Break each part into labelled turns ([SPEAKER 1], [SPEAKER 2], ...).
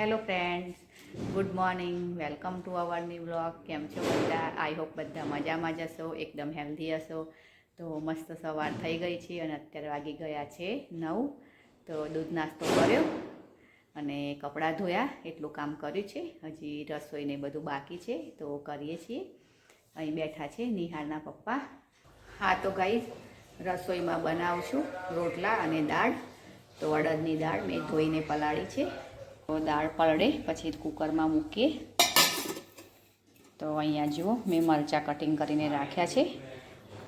[SPEAKER 1] Hello friends good morning welcome to our new blog કેમ છો બધા? આઈ હોપ બધા મજામાં જ હશો, એકદમ હેલ્ધી હશો. તો મસ્ત સવાર થઈ ગઈ છે અને અત્યારે વાગી ગયા છે નવ. તો દૂધ નાસ્તો કર્યો અને કપડાં ધોયા, એટલું કામ કર્યું છે. હજી રસોઈને બધું બાકી છે, તો કરીએ છીએ. અહીં બેઠા છે નિહાળના પપ્પા. હા, તો ગાઈઝ રસોઈમાં બનાવું છું રોટલા અને દાળ. તો અડદની દાળ મેં ધોઈને પલાળી છે. દાળ પલળે, પછી કુકરમાં મૂકીએ. તો અહીંયા જુઓ, મેં મરચાં કટિંગ કરીને રાખ્યા છે.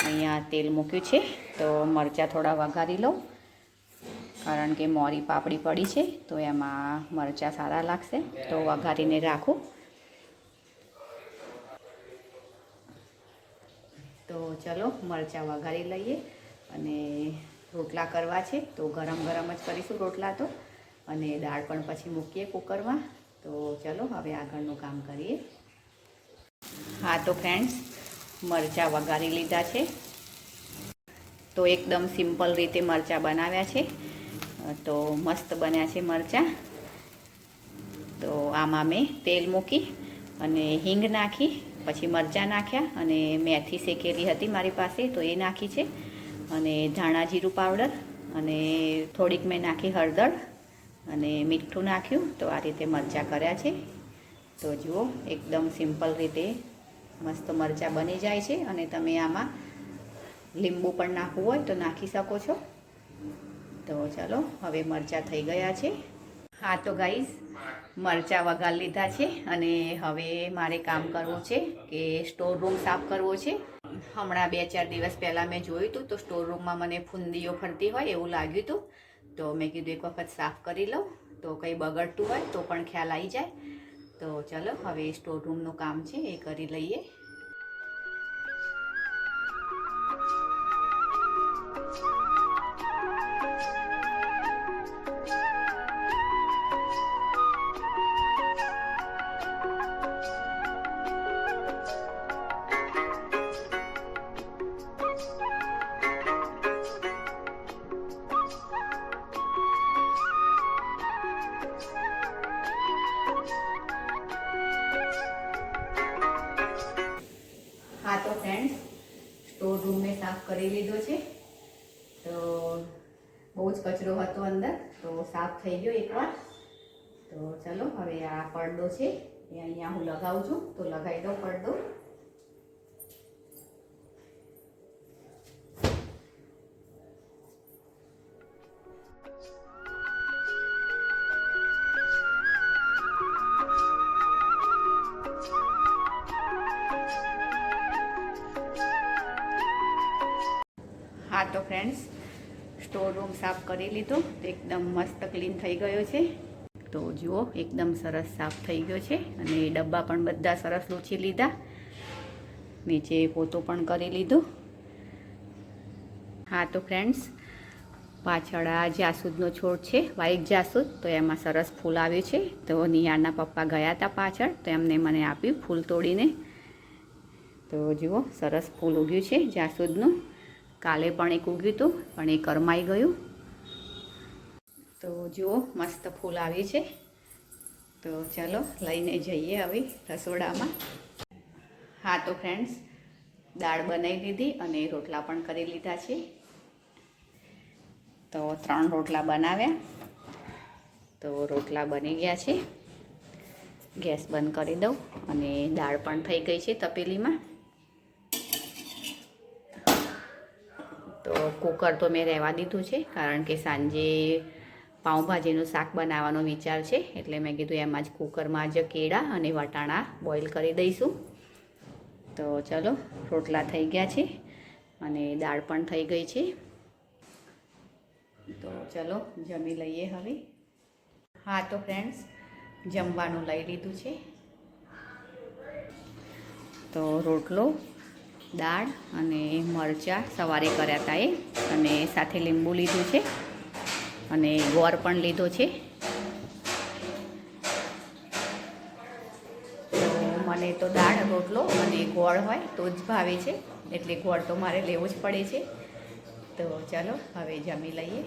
[SPEAKER 1] અહીંયા તેલ મૂક્યું છે. તો મરચાં થોડા વઘારી લઉં, કારણ કે મોરી પાપડી પડી છે, તો એમાં મરચાં સારા લાગશે. તો વઘારીને રાખું. તો ચલો, મરચાં વઘારી લઈએ અને રોટલા કરવા છે. તો ગરમ ગરમ જ કરીશું રોટલા તો. અને દાળ પણ પછી મૂકીએ કુકરમાં. તો ચલો, હવે આગળનું કામ કરીએ. હા, તો ફ્રેન્ડ્સ મરચાં વઘારી લીધા છે. તો એકદમ સિમ્પલ રીતે મરચાં બનાવ્યા છે. તો મસ્ત બન્યા છે મરચાં. તો આમાં મેં તેલ મૂકી અને હિંગ નાખી, પછી મરચાં નાખ્યા અને મેથી શેકેલી હતી મારી પાસે, તો એ નાખી છે. અને ધાણા જીરું પાવડર અને થોડીક મેં નાખી હળદર. અને મીઠું નાખ્યું તો આ રીતે મરચાં કર્યા છે. તો જુઓ, એકદમ સિમ્પલ રીતે મસ્ત મરચાં બની જાય છે અને તમે આમાં લીંબુ પણ નાખવું હોય તો નાખી શકો છો. તો ચાલો, હવે મરચાં થઈ ગયા છે. હા, તો ગાઈઝ, મરચાં વઘાર લીધા છે અને હવે મારે કામ કરવું છે કે સ્ટોર રૂમ સાફ કરવો છે. હમણાં બે ચાર દિવસ પહેલાં મેં જોયું હતું તો સ્ટોર રૂમમાં મને ફૂંદીઓ ફરતી હોય એવું લાગ્યું હતું. તો મેં કીધું એક વખત સાફ કરી લઉં. તો કંઈ બગડતું હોય તો પણ ખ્યાલ આવી જાય. તો ચલો, હવે સ્ટોર રૂમનું કામ છે, એ કરી લઈએ. હા, તો ફ્રેન્ડ્સ સ્ટોર રૂમ મેં સાફ કરી લીધો છે. તો બહુ જ કચરો હતો અંદર, તો સાફ થઈ ગયો એકવાર. તો ચલો, હવે આ પડદો છે, એ અહીંયા હું લગાવું છું. તો લગાવી દઉં પડદો. હા તો ફ્રેન્ડ્સ સ્ટોર રૂમ સાફ કરી લીધો, તો એકદમ મસ્ત ક્લીન થઈ ગયો છે. તો જુઓ, એકદમ સરસ સાફ થઈ ગયો છે અને ડબ્બા પણ બધા સરસ લૂછી લીધા. નીચે પોતો પણ કરી લીધો. હા તો ફ્રેન્ડ્સ પાછળ આ જાસૂદનો છોડ છે વાઇટ જાસૂદ, તો એમાં સરસ ફૂલ આવ્યું છે. તો નિયારના પપ્પા ગયા હતા પાછળ, તો એમને મને આપ્યું ફૂલ તોડીને. તો જુઓ, સરસ ફૂલ ઉગ્યું છે જાસૂદનું. કાલે પણ એક ઉગ્યું હતું પણ એ કરમાઈ ગયું. તો જુઓ, મસ્ત ફૂલ આવી છે. તો ચલો, લઈને જઈએ હવે રસોડામાં. હા તો ફ્રેન્ડ્સ દાળ બનાવી લીધી અને રોટલા પણ કરી લીધા છે. તો ત્રણ રોટલા બનાવ્યા. તો રોટલા બની ગયા છે. ગેસ બંધ કરી દઉં અને દાળ પણ થઈ ગઈ છે તપેલીમાં. તો કુકર તો મેં રહેવા દીધું છે, કારણ કે સાંજે પાઉંભાજીનું શાક બનાવવાનો વિચાર છે, એટલે મેં કીધું એમાં જ કુકરમાં જ કેળા અને વટાણા બોઇલ કરી દઈશું. તો ચલો, રોટલા થઈ ગયા છે અને દાળ પણ થઈ ગઈ છે. તો ચલો, જમી લઈએ હવે. હા, તો ફ્રેન્ડ્સ, જમવાનું લઈ લીધું છે. તો રોટલો દાળ અને મરચાં સવારે કર્યા હતા એ. અને સાથે લીંબુ લીધું છે. અને ગોળ પણ લીધો છે. મને તો દાળ, રોટલો અને ગોળ હોય તો જ ભાવે છે. એટલે ગોળ તો મારે લેવો જ પડે છે. તો ચાલો, હવે જમી લઈએ.